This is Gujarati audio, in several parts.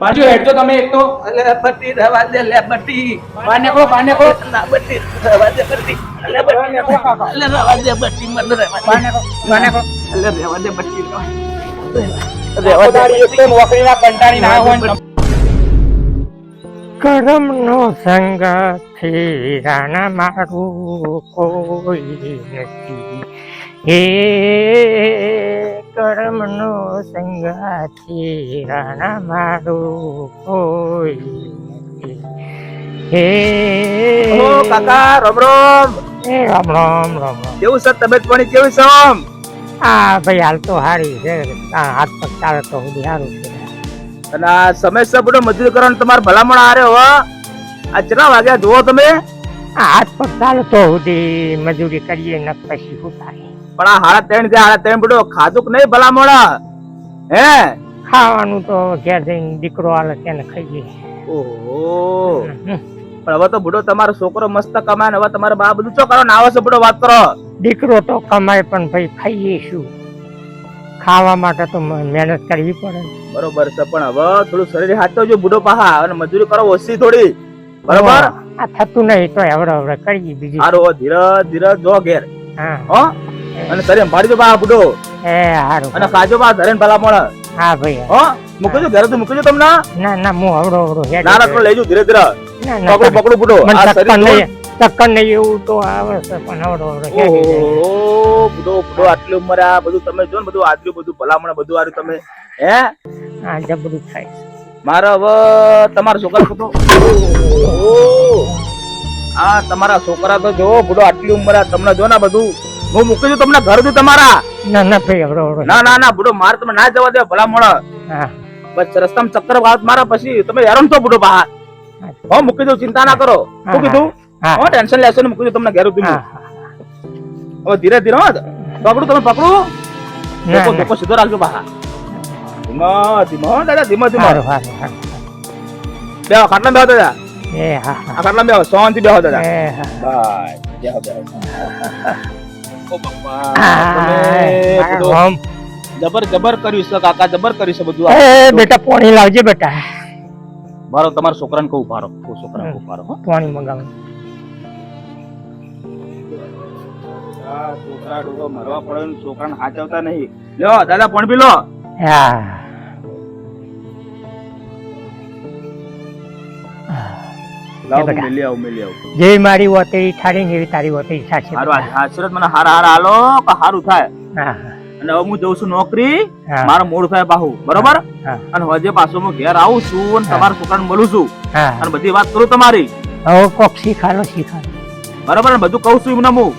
બાજુ હેડ તો તમે એક તો. અલે બટ્ટી રવા દે લે નીકળો બહાર નીકળો ના રવા દે બટ્ટી અલે બટ્ટી અલે રવા દે બટ્ટી મને રવા બહાર નીકળો બહાર નીકળો અલે રવા દે બટ્ટી રવા આખો દાડી એક કંટાળી ના હોય કરમ નો સંગ થીરાના મારું કોઈ નથી. હે કરમનો સંગાથી રાણા મારું કોઈ. હે. ઓ કાકા રોમ રોમ. એ રામ રામ રામ કેવું સર તબિયત પાણી કેવું છે આમ? આ ભાઈ હાલ તો હારી છે. આ હાથ પગ ચાલે તો સુધી સારું છે. અને આ સમયસર બધો મજૂરી કરવાનું તમારે ભલામણ આરે હો. આ કેટલા વાગ્યા જુઓ તમે? આ હાથ પગ ચાલે તો સુધી મજૂરી કરીએ ને પછી હું થાય? પણ આ હાડા ત્રણ થયા હાડા ત્રણ બધો ખાધું કે નહીં ભલામણ. હે? ખાવાનું તો ઘેર જઈને દીકરો આલે તેને ખાઈએ ઓહો. પણ હવે તો બુડો તમારો છોકરો મસ્ત કમાય ને હવે તમારો બા બધું કરો ને? આવો છો બુડો વાત કરો. દીકરો તો કમાય પણ ભાઈ ખાઈએ શું ખાવા માટે તો મહેનત કરવી પડે. બરોબર છે પણ હવે થોડું શરીર હાથો જો બુડો પાહા અને મજૂરી કરો ઓછી થોડી. બરોબર? આ થતું નહીં તો હવડે હવડે કરીએ બીજી. સારું ધીરજ ધીરજ જો ઘેર. હા. હો? અને શરીર સંભાળી દો બા બુડો એ હારું. અને કાજો બા ધરેન ભલામણ હા ભાઈ. હો મૂકજો ઘરે તો મૂકજો તમને? ના ના હું હવડો હવડો ના ના લઈ ધીરે ધીરે. પકડો પકડું બુડો આ શરીર ચક્કર નહીં એવું તો આવે છે પણ હવડો હવડો. બુડો બુડો આટલી ઉંમરે આ બધું તમે જો ને બધું આટલું બધું ભલામણ બધું આર્યું તમે. હે? આ જબરું થાય. મારો હવે તમારા છોકરા તો આ તમારા છોકરા તો જો બુડો આટલી ઉંમરે આ તમને જો ને બધું. હું મૂકી દઉં તમને ઘર દઉં તમારા. ના ના ભાઈ હવડો ના ના ના બુડો મારે તમે ના જવા દે ભલા હા. બસ રસ્તામાં ચક્કર વાત મારા પછી તમે હેરાન છો બુડો બહાર. હો. મૂકી દઉં ચિંતા ના કરો. શું કીધું? હા. ટેન્શન લેશો ને મૂકી દઉં તમને ઘેર ઊભી હવે ધીરે ધીરે હો પકડું તમે પકડું. ધોકો ધોકો સીધો રાખજો બહાર. ધીમો ધીમો હો દાદા ધીમો ધીમો. બેહો ખાટલા બેહો દાદા. એ હા ખાટલા બેહો શાંતિ બેહો દાદા. બાય. બેહો બેહો. ઓ બાપા તમે બધું જબર જબર કર્યું છે કાકા જબર કર્યું છે બધું? એ બેટા પાણી લાવજે બેટા. મારો તમારા છોકરાને કહું ભારો કો છોકરાને કહું હો. પાણી મંગાવ. આ છોકરા ડોકો મરવા પડે ને છોકરાને હાચવતા નહીં. લ્યો દાદા પણ પી લો. હા. જે મારી વતેરી થારી એવી તારી વતેરી ઈચ્છા છે. આ મને હારા હારા હાલો કે હારું થાય. અને હવે હું જઉં છું નોકરી મારો મૂળ થાય બાહુ બરોબર? અને હજે પાછો હું ઘેર આવું છું અને. તમારા છોકરાને મળું છું અને બધી વાત કરું તમારી. હવે કોક શીખાડો શીખાડો. બરોબર? ને બધું કહું છું એમને હું.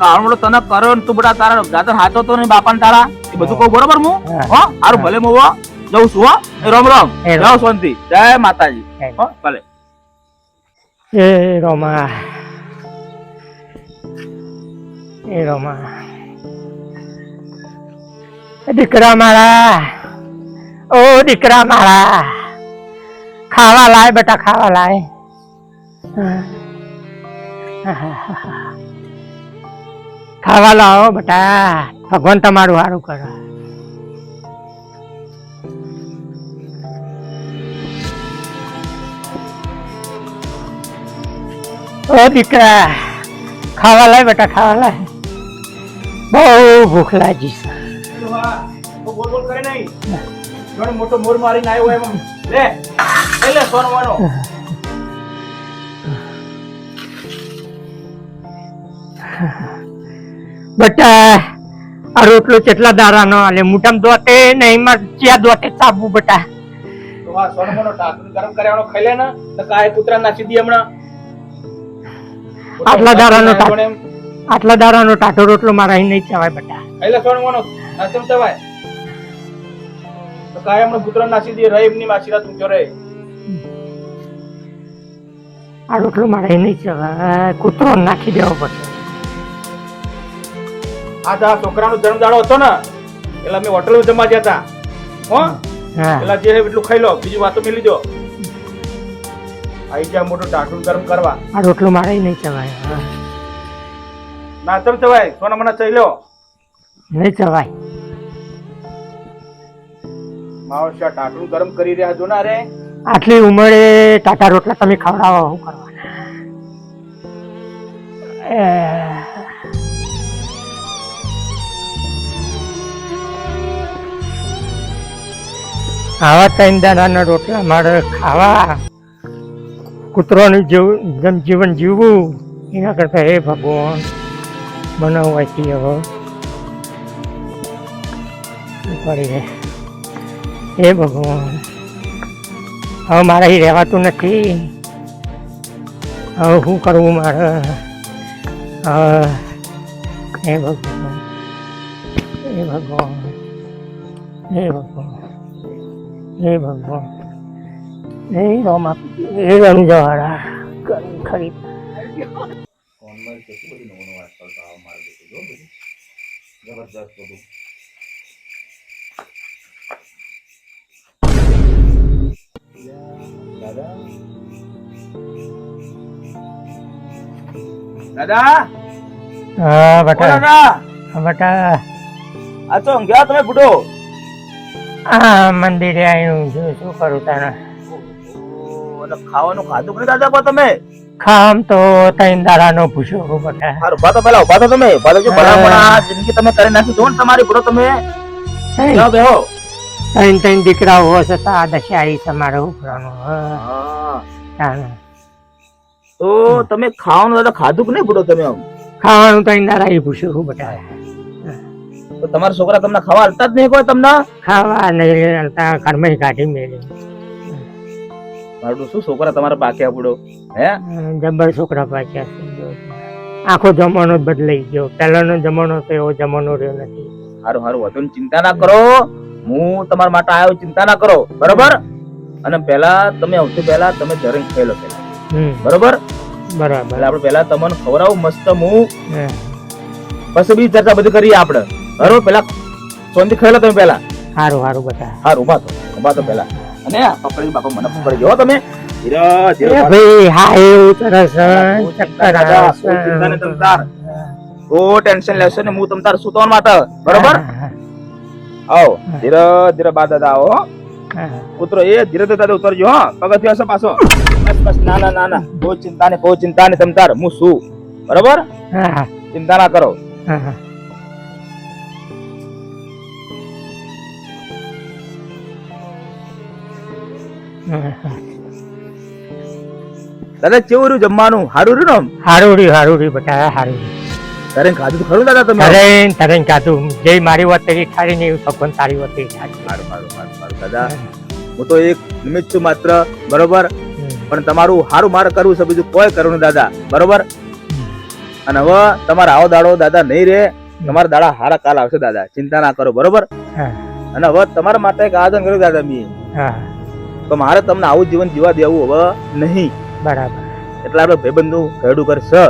કારણ બોલો તને કરો ને તું બધા તારા દાદા હાથો તો ને બાપાને તારા એ બધું કહું બરોબર હું? હો. હારું ભલે હું જઉં છું હો. રમ રામ. રામ. જાઓ શાંતિ. જય માતાજી. હો ભલે. એ રોમા એ રોમા એ દીકરા મારા ઓ દીકરા મારા ખાવા લાય બેટા ખાવા લાય ખાવા લાવો બેટા ભગવાન તમારું સારું કરે ઓ દીકરા ખાવા લાય બેટા ખાવા લાય. બહુ ભૂખ લાગી છે. બોલ બોલ કરે નહીં. જોડે મોટો મોર મારીને આવ્યો એમ. લે લે સોનવાનો. બેટા આ રોટલો કેટલા દારાનો? આલે મુઠામ દોતે ને એમાં ચિયા દોતે સાબુ બટા. તો આ સોનમાનો ઢાંકણું ગરમ કર્યાનો ખાઈ લે ને. તો કાય કૂતરા નાચી દી હમણાં. આટલા એમ આટલા દારાનો ટાટો રોટલો મારા અહીં નહીં ચવાય બેટા. એટલે સોણ મોનો. આ કેમ ચવાય? તો કાય પુત્ર નાસી દી રહી એમની માસીરા તું જો આ રોટલો મારા અહીં નહીં ચવાય. કૂતરો નાખી દેવો પડશે. આ જા છોકરાનો જન્મદાડો હતો ને એટલે અમે હોટલમાં જમવા જતા હો? એટલે જે એટલું ખાઈ લો બીજી વાતો મેલી દો. આઈ મોટો ઢાંકણું ગરમ કરવા. આ રોટલો મારે નહીં ચવાય. ના તમ ચવાય. સોના મને ચઈ લો. નહીં ચવાય. માવશા શા ગરમ કરી રહ્યા છો ના રે? આટલી ઉંમરે ટાટા રોટલા તમે ખવડાવો હું કરવાના આવા ત્રણ દાડાના રોટલા મારે ખાવા. કૂતરોનું જેવું જીવન જીવવું, એના કરતા હે ભગવાન બનાવવાથી હવે. શું હે ભગવાન, હવે મારે અહીં રહેવાતું નથી. હવે શું કરવું મારે? હે ભગવાન હે ભગવાન હે ભગવાન હે ભગવાન. હે રોમા હે રણજવાળા કરી ખરી ફોનમાં કેટલી બધી નવો નવો આજકાલ તો માર બેઠું જો બધું જબરદસ્ત બધું દાદા? દાદા હા બટા. હા, બટા. આ તો ઊંઘ્યા તમે બુડો આ મંદિરે આવ્યું છું. શું કરું તારે? ખાવાનું ખાધું કે દાદા પણ તમે? ખામ તો ત્રણ દાડાનો પૂછ્યો બટા હારું ઊભા પેલા ઊભા તો તમે. ઊભા તો જો ભલામણ આ જિંદગી તમે કરી નાખી. ને તમારી બુડો તમે. જાઓ બેહો. ત્રણ ત્રણ દીકરાઓ છતાં આ દશા આવી છે મારે શું કરવાનું હા, હા તો તમે ખાવાનું દાદા ખાધું કે નહીં બુડો તમે આમ? ખાવાનું ત્રણ દાડા એ પૂછ્યું બટા તો તમારા છોકરા તમને ખાવા હાલતા જ નહીં કોઈ તમને? ખાવા નહીં હાલતા ઘરમાં કાઢી મેલી મારું શું? છોકરા તમારા બાકી આપડો? હે? જબર છોકરા પાછા આખો જમાનો બદલાઈ ગયો. પહેલાનો જમાનો તો એવો જમાનો રહ્યો નથી. હારું હારું વધુ ચિંતા ના કરો. હું તમારા માટે આવ્યો ચિંતા ના કરો. બરોબર? અને પહેલા તમે સૌથી પહેલા તમે ધરણ ખેલો પહેલા. બરોબર? બરાબર. એટલે આપણે પહેલા તમને ખવડાવું મસ્ત હું પછી બી ચર્ચા બધી કરીએ આપણે બરોબર? પેલા શાંતિ ખેલો તમે પહેલા. હારું હારું બતા હારું ઊભા તો ઊભા તો પહેલા. અને પકડી બાપા મને પકડી. જો તમે. ભાઈ હા એવું સરસ ચક્કર ના આવે ટેન્શન લેશો ને બરોબર? આવો. ધીરે ધીરે બા દાદા આવો. હો. હા, એ ધીરે ધીરે દાદા ઉતરજો હા. પગથિયું હશે પાછો. બસ બસ ના ના ના ના. કોઈ ચિંતા નહીં કોઈ ચિંતા નહીં તમ તાર. હું છું. બરોબર? ચિંતા ના કરો. હા, દાદા કેવું રહ્યું જમવાનું? સારું રહ્યું ને હારું રહ્યું હારું રહ્યું બટા હારું. તારે ખાધું તો ખરું દાદા તમે અરે તારે ખાધું. જે મારી વાત તરી ઠારી નહીં ભગવાન તારી વાત તરી સારું સારું સારું સારું. દાદા હું તો એક નિમિત્ત છું માત્ર બરોબર? પણ તમારું સારું મારે કરવું છે બીજું કોઈ કરવું દાદા બરોબર? અને હવે તમારા આવો દાડો દાદા નહીં રે તમારા દાડા હારા કાલ આવશે દાદા ચિંતા ના કરો બરોબર? અને હવે તમારા માટે એક આયોજન કર્યું દાદા મેં. હા, તો મારે તમને આવું જીવન જીવા દેવું હવે નહીં. બરાબર. એટલે આપણે ભાઈબંધુ ઘરડું કરશે.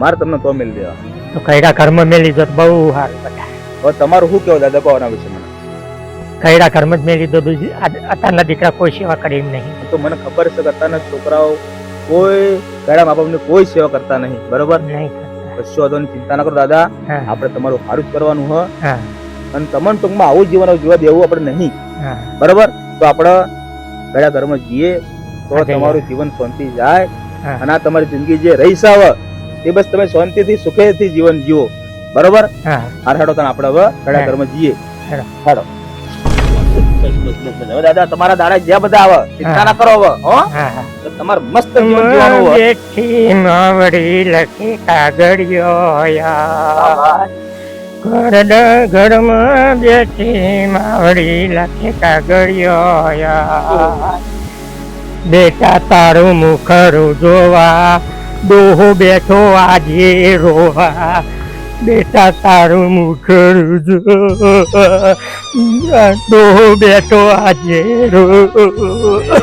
મારે તમને તો મિલ દેવા. તો કઈડા કર્મ મેલી જત બહુ સારું હવે તમારું શું કેવું દાદા કહો વિશે મને? કઈડા કર્મ જ મેલી દો અત્યારના દીકરા કોઈ સેવા કરે એમ નહીં. તો મને ખબર છે અત્યારના છોકરાઓ કોઈ ઘરડા મા બાપની કોઈ સેવા કરતા નહીં બરોબર? નહીં. કશો વાંધો ચિંતા ના કરો દાદા. આપણે તમારું સારું જ કરવાનું હ. હા. અને તમને ટૂંકમાં આવું જીવન જીવા દેવું આપણે નહીં. બરોબર? તો આપણે ઘડા ઘરમાં જઈએ તો તમારું જીવન શાંતિ જાય અને આ તમારી જિંદગી જે રહી સાવ એ બસ તમે શાંતિથી સુખેથી જીવન જીવો. બરોબર? હા. હાર હેડો તને આપણે હવે ઘડા ઘરમાં જઈએ હેડો. દાદા તમારા દાડા જ્યાં બધા આવે ચિંતા ના કરો હવે હો? તમારે મસ્ત જીવન જીવવાનું હવે. બેઠી માવડી લખી કાગળિયો યાર ઘરમાં બેઠી માવડી લાખે કાગળિયો બેટા તારું મુખરું જોવા, દોહો બેઠો આજે રોવા. બેટા તારું મુખરું જોવા, દોહો બેઠો આજે રોવા.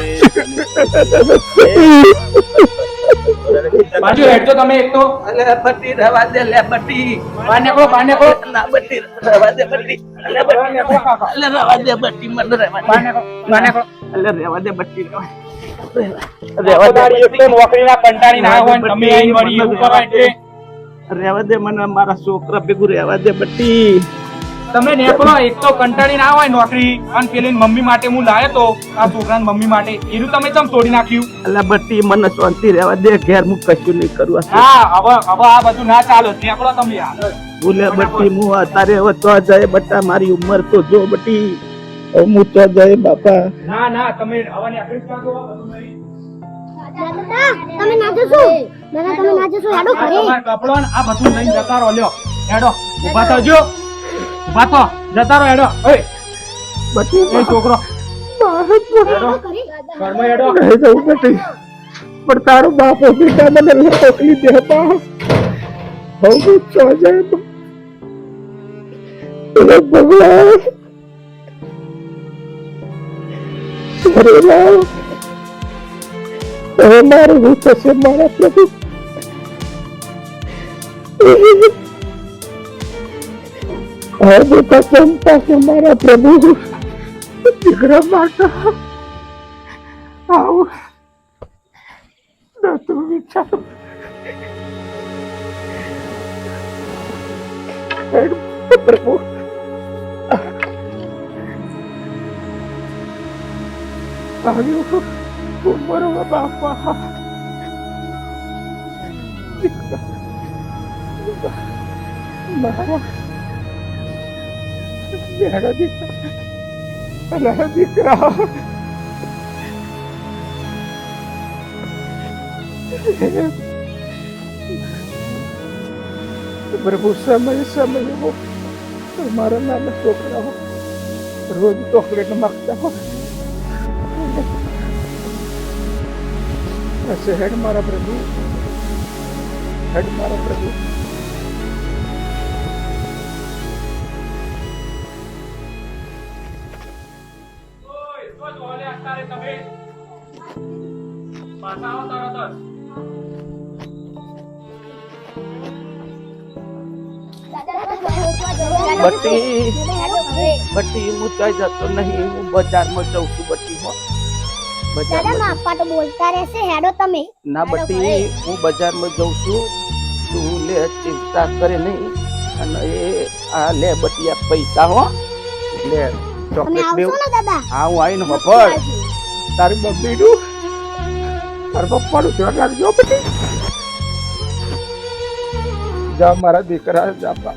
બાજુ તો તમે એક તો. અલે બટ્ટી રવા દે લે બટ્ટી બહાર નીકળો બહાર નીકળો ના બટ્ટી રવા દે બટી. અલે બટ્ટી અલે રવા દે બટી મને રવા પાને કો પાને કો અલે રેવા દે બટી રવા દે. મને મારા છોકરા ભેગું રેવા દે બટ્ટી તમે નેકળો એક તો કંટાળી ના હોય નોકરી અને પેલી મમ્મી માટે હું લાયો તો આ છોકરાની મમ્મી માટે. એનું તમે ચમ તોડી નાખ્યું? અલ્યા બટ્ટી મને શાંતિ રહેવા દે ઘેર હું કશું નહીં કરું હા હવે હવે આ બધું ના ચાલો. નેકળો તમે યાર ભૂલે બટ્ટી હું અત્યારે હવે તો જાય બટ્ટા મારી ઉંમર તો જો બટ્ટી. હવે હું તો જાય બાપા. ના ના તમે હવે નેકળી. દાદા તમે. ના જશો તમે ના જશો હેડો ઘરે. કપડો આ બધું લઈને જતા રહો લ્યો. હેડો ઊભા થજો. ઊભા થો જતા રહો એડો ઓય. બટ્ટી એ છોકરો. ઘરમાં પણ તારો બાપો બેટા મને મોકલી દેતા. બા હવે હું તો. જાય બા. ભગવાન. અરે રામ હવે મારું શું છે મારા પ્રભુ. હવે બેટા ચંપા છે મારા પ્રભુ દીકરા માટે આવું નતું વિચાર પ્રભુ આવ્યું ઉંમરમાં બાપા મારા મેરા દીકરા અલા દીકરા પ્રભુ સમય સમય હો મારા નાના છોકરાઓ રોજ ચોકલેટ માગતા હો હશે હેડ મારા પ્રભુ હેડ મારા પ્રભુ અત્યારે તમે? પાછા આવો તરત જ. બટ્ટી હેડો હું ચાઈ જતો નહીં હું બજારમાં જઉં છું હો. દાદા તો બોલતા રહેશે હેડો તમે. ના બટ્ટી હું બજારમાં જઉં છું. તું લે ચિંતા કરે નહીં. અને એ આ લે બટી આ પૈસા હો. લે ચોકલેટ આવશો ને હા હું આવીને મફળ તારી મમ્મીનું તાર પપ્પાનું ધ્યાન રાખજો બટી જા મારા દીકરા જાપા.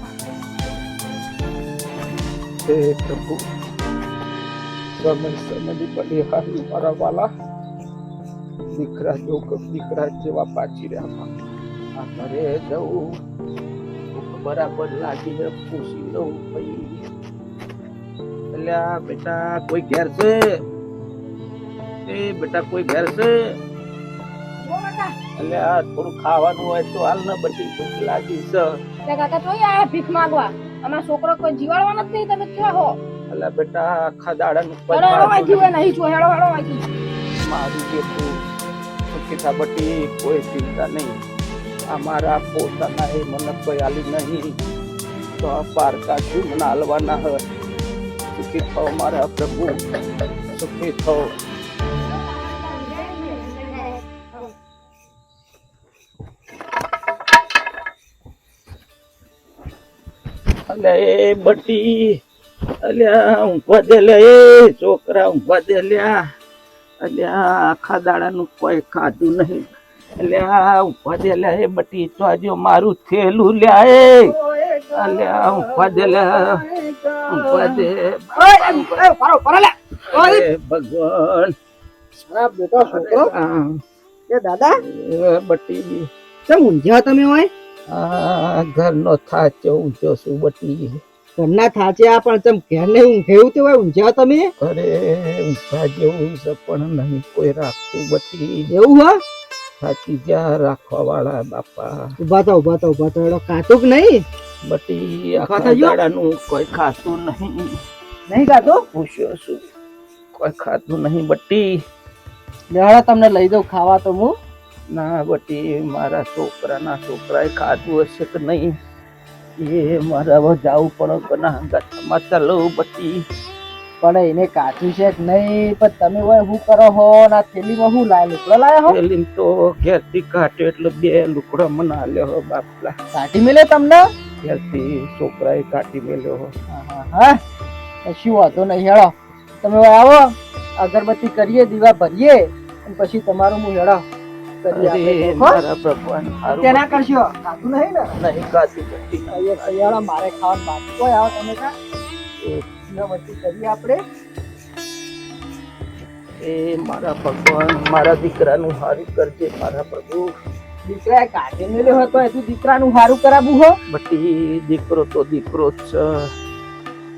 હે પ્રભુ સમય સમયની મારા વાલા. દીકરા જો દીકરા જેવા પાછી રહ્યા આ ઘરે જવું બરાબર લાગીને પૂછી લઉં ભાઈ અલ્યા બેટા કોઈ ઘેર છે? એ બેટા કોઈ ઘેર છે? અલ્યા થોડું ખાવાનું હોય તો હાલ ને બધી ભૂખ લાગી છે. કાકા તો આ ભીખ માંગવા. અમારા છોકરો કોઈ જીવાડવાનો જ નહીં તમે ક્યાં હો? અલ્યા બેટા આખા દાડા નું પર હોય ખાતું નહીં છો હેડો હેડો વાંચી મારી મારું તું સુખી થા બટી કોઈ ચિંતા નહીં. અમારા પોતાના એ મને કોઈ આલી નહીં. તો પારકા મને હાલવાના હોય સુખી થો મારા પ્રભુ. સુખી થો અલે બટી અલ્યા ઊંઘવા દે લે. એ છોકરા ઊંઘવા દે લ્યા અલ્યા આખા દાડાનું કોઈ ખાધું નહીં. અલ્યા ઊંઘવા દે એ બટી, તો આજે મારું થેલું લ્યા એ. અલ્યા ઊંઘવા દે ભગવાન આ, એ દાદા. બટી કેમ તમે હોય આ ઘરનો થાચો ઊંચો છું બટી ઘરના આ પણ તેમ ઘેર ને ઊંઘેવું તે હોય ઊંઝ્યા તમે? અરે ઊંઘા જેવું છે પણ નહીં કોઈ રાખતું બટી એવું હો? થાકી જા રાખવા વાળા બાપા. ઊભા તો ઊભા તો ઊભા તો એડો કાતુક નહીં? બટી આખા? દાડાનું કોઈ ખાતું નહીં. નહીં કાતું પૂછ્યો છું કોઈ ખાતું નહીં બટી. લેવાડા તમને લઈ દઉં ખાવા તો હું. ના બટી મારા છોકરાના છોકરાએ ખાધું હશે કે નહીં? એ મારા જાવું પણ કના સમાચાર ચાલો બટી. પણ એને કાચું છે કે નહીં? પણ તમે હોય શું કરો હો? ના થેલીમાં હું લાય? લુકડો લાયા હો? થેલી તો ઘેરથી કાઢે એટલે બે લુકડા મને આલ્યો હો બાપલા. કાઢી મેલે તમને? ઘેરથી છોકરાએ કાઢી મેલ્યો હો. હા, હા. કશું વાંધો નહીં હેળો. તમે આવો. અગરબત્તી કરીએ દીવા ભરીએ અને પછી તમારું હું હેળો હો? કરશો? કાતું નહીં ને? નહીં અહીંયા મારે ખાવાનું બાકી હોય. આવો તમે કા? કરીએ આપણે એ મારા ભગવાન મારા દીકરાનું સારું કરજે મારા પ્રભુ. દીકરાએ કાઢી મેલ્યો હોય તો હજુ દીકરાનું સારું કરાવવું હો. બટી દીકરો તો દીકરો જ છે.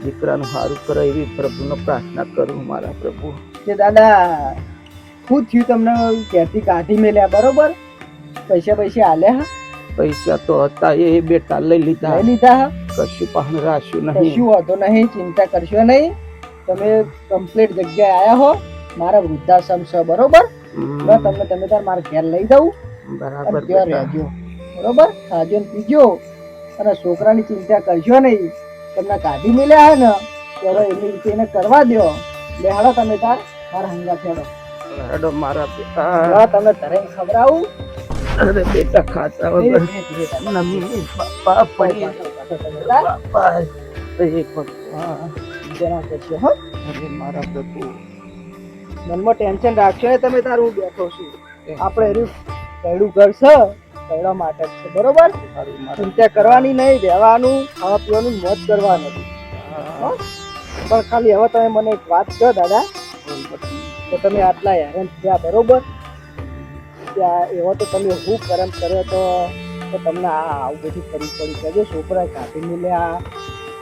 દીકરાનું હારું કરે એવી પ્રભુને પ્રાર્થના કરું મારા પ્રભુ. કે દાદા શું થયું તમને ક્યાંથી કાઢી મેલ્યા બરોબર? પૈસા પૈસા આલ્યા હા? પૈસા તો હતા એ બેટા લઈ લીધા. લઈ લીધા હા? કશું પણ રાખ્યું નહીં. કશું વાંધો નહીં ચિંતા કરશો નહીં. તમે કમ્પ્લીટ જગ્યાએ આયા હો મારા વૃદ્ધાશ્રમ છે બરોબર? તમને તમે તાર મારા ઘેર લઈ જાઉં. બરાબર ત્યાં રહેજો. બરોબર? ખાજો ને પીજો. અને છોકરાની ચિંતા કરશો નહીં. તમને કાઢી મળ્યા હે ને તો હવે એની રીતે એને કરવા દો. બે હાલો તમે તાર મારા હંગા ફેરો હેડો મારા બેટા. હવે તમને તરે ખવડાવું. અરે બેટા ખાતા વગર તમે નમી બાપા પડી મનમાં ટેન્શન રાખશો ને તમે તારું બેઠો છું આપણે એનું કયડું ઘર છે કયડા માટે છે બરોબર ચિંતા કરવાની નહીં રહેવાનું ખાવા પીવાનું મોજ કરવા નથી પણ ખાલી હવે તમે મને એક વાત કહો દાદા તો તમે આટલા હેરાન થયા બરોબર ત્યાં એવો તો તમે હું કરમ કર્યો તો તો તમને આ આવું બધું કરવું પડ્યું કે જો છોકરા કાઢી મળ્યા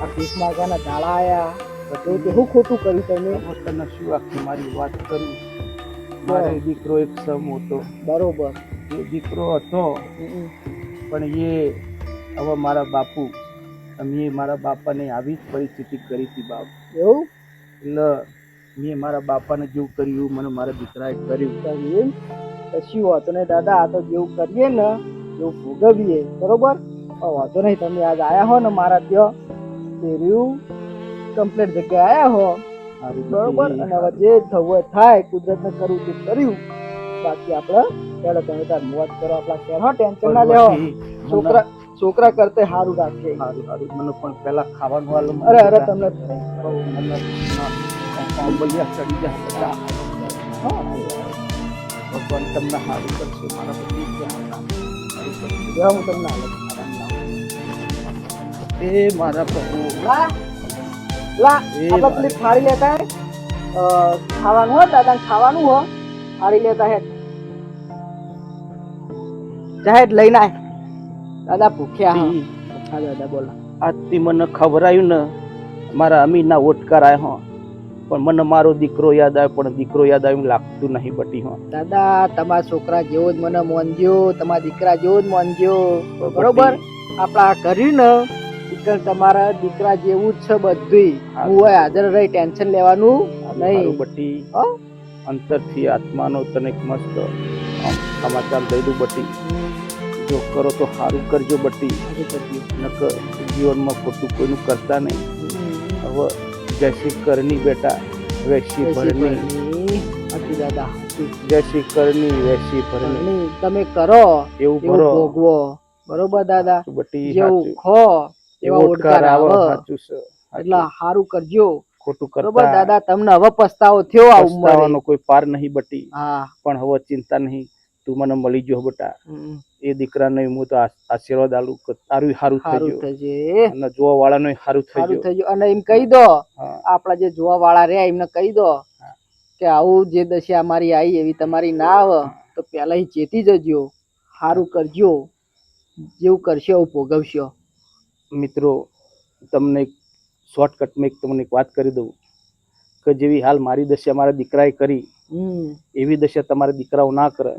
આ ભીખ માગવાના દાળા આવ્યા બધું તે શું ખોટું કર્યું તમે તને શું આખી મારી વાત કરી? મારો દીકરો એક સમ હતો. બરોબર. એ દીકરો હતો. પણ એ હવે મારા બાપુ અમે મારા બાપાને આવી જ પરિસ્થિતિ કરી હતી બાપ. એવું? એટલે મેં મારા બાપાને જેવું કર્યું મને મારા દીકરાએ કર્યું. એમ? કશું વાંધો ને દાદા આ તો જેવું કરીએ ને એવું ભોગવીએ બરોબર? વાંધો નહીં તમે આજ આયા હો ને મારા ત્યાં તે રહ્યું કમ્પ્લીટ જગ્યાએ આયા હો. બરોબર? અને હવે જે થવું હોય થાય કુદરતને કરવું તે કર્યું. બાકી આપણે ચાલો તમે તાર મોત કરો આપણા શહેર હો ટેન્શન ના લેવો. છોકરા છોકરા કરતે સારું રાખીએ સારું સારું. મને પણ પહેલા ખાવાનું હાલો અરે અરે તમને મને આંબલિયા ચડી જાય ભગવાન તમને સારું કરશે મારા પતિ. જો હું તમને હાલે એ મારા પ્રભુ. લા લા આપણે પેલી થાળી લેતા હે. ખાવાનું હો દાદા ખાવાનું હો. થાળી લેતા હે. જાહેર લઈને આય. દાદા ભૂખ્યા હા. દાદા બોલો. આજથી મને ખવડાયું ને મારા અમીના ઓટકાર આવ્યા હો પણ મને મારો દીકરો યાદ આવે પણ દીકરો યાદ આવે લાગતું નહીં બટી હો. દાદા તમારા છોકરા જેવો જ મને મોનજો તમારા દીકરા જેવો જ મોનજો બરોબર? આપણા આ દીકર તમારા દીકરા જેવું જ છે બધું હા. હોય હાજર રહી ટેન્શન લેવાનું નહીં. બટી? અંતરથી આત્માનો તને મસ્ત સમાચાર દઈ દઉં બટી. જો કરો તો સારું કરજો બટી. નકર જીવનમાં ખોટું કોઈનું કરતા નહીં. હવે જૈસી કરની બેટા વેશી ભરની. હાચી દાદા જૈસી કરની વૈસી ભરની. નહીં, તમે કરો એવું ભરો. ભોગવો. બરોબર દાદા? બટી જેવું ખો એવો ઓડકાર આવે એટલે સારું કરજો. ખોટું બરોબર કરતા. દાદા તમને હવે પસ્તાવો થયો આ ઉંમરનો કોઈ પાર નહીં બટી. હા. પણ હવે ચિંતા નહીં તું મને મળી જો બેટા. એ દીકરાને હું તો આશીર્વાદ આલું તારું સારું થઈ ગયું. અને જોવા વાળાનો સારું થઈ ગયું. અને એમ કહી દો. આપણા જે જોવા વાળા રહ્યા એમને કહી દો કે આવું જે દશા અમારી આવી એવી તમારી ના આવે તો પહેલા ચેતી જજો સારું કરજો જેવું કરશો એવું ભોગવશો. મિત્રો તમને શોર્ટકટમાં એક તમને એક વાત કરી દઉં. કે જેવી હાલ મારી દશા મારા દીકરાએ કરી એવી દશા તમારા દીકરાઓ ના કરે.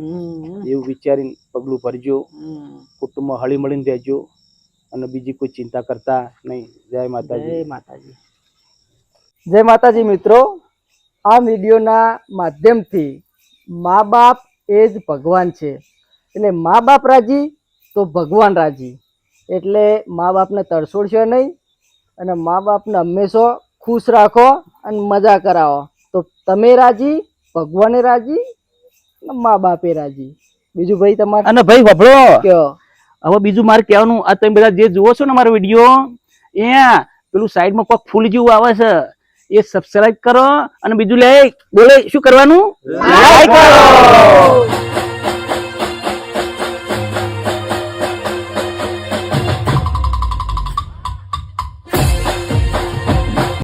એવું વિચારીને પગલું ભરજો. કુટુંબમાં હળી મળીને રહેજો. અને બીજી કોઈ ચિંતા કરતા નહીં. જય માતાજી. જય માતાજી. જય માતાજી મિત્રો આ વિડીયોના માધ્યમથી મા બાપ એ જ ભગવાન છે. એટલે મા બાપ રાજી તો ભગવાન રાજી. એટલે મા બાપને તરસોડશો નહીં અને મા બાપને હંમેશા ખુશ રાખો અને મજા કરાવો. તો તમે રાજી ભગવાને રાજી અને મા બાપે રાજી. બીજું ભાઈ તમારે? અને ભાઈ વભળો કયો? હવે બીજું મારે કહેવાનું આ તમે બધા જે જુઓ છો ને મારો વીડિયો એ પેલું સાઈડમાં કોક ફૂલ જેવું આવે છે. એ સબસ્ક્રાઇબ કરો અને બીજું લે બોલે શું કરવાનું? લાઈક કરો.